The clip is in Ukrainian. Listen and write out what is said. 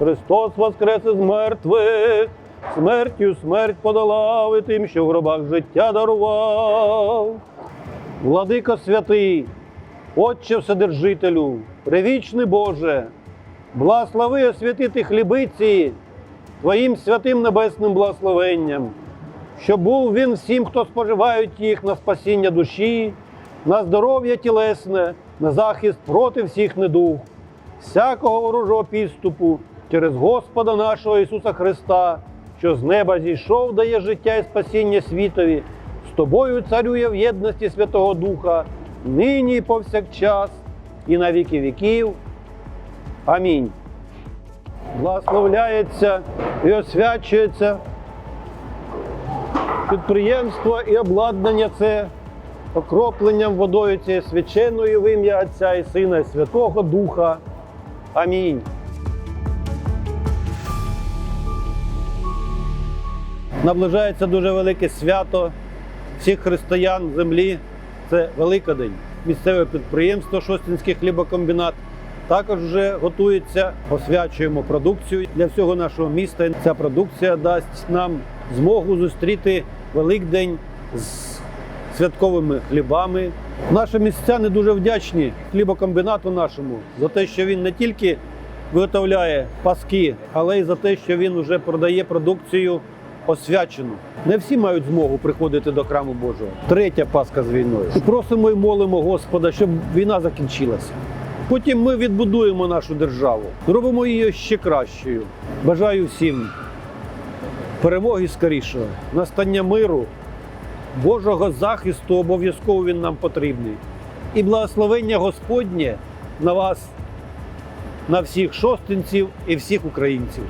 Христос воскрес із мертвих, смертю смерть подолав і тим, що в гробах життя дарував. Владико святий, Отче Вседержителю, привічний Боже, благослови освятити хлібиці Твоїм святим небесним благословенням, щоб був він всім, хто споживають їх на спасіння душі, на здоров'я тілесне, на захист проти всіх недуг, всякого ворожого підступу через Господа нашого Ісуса Христа, що з неба зійшов, дає життя і спасіння світові, з тобою царює в єдності Святого Духа, нині і повсякчас, і на віки віків. Амінь. Благословляється і освячується підприємство і обладнання це окропленням водою цією свяченою в ім'я Отця і Сина і Святого Духа. Амінь. Наближається дуже велике свято всіх християн землі. Це Великодень. Місцеве підприємство Шостинський хлібокомбінат також вже готується, освячуємо продукцію для всього нашого міста. Ця продукція дасть нам змогу зустріти Великдень з святковими хлібами. Наші містяни дуже вдячні хлібокомбінату нашому за те, що він не тільки виготовляє паски, але й за те, що він вже продає продукцію освячену. Не всі мають змогу приходити до храму Божого. Третя Пасха з війною. І просимо і молимо Господа, щоб війна закінчилася. Потім ми відбудуємо нашу державу, зробимо її ще кращою. Бажаю всім перемоги скорішого, настання миру, Божого захисту обов'язково він нам потрібний. І благословення Господнє на вас, на всіх шостинців і всіх українців.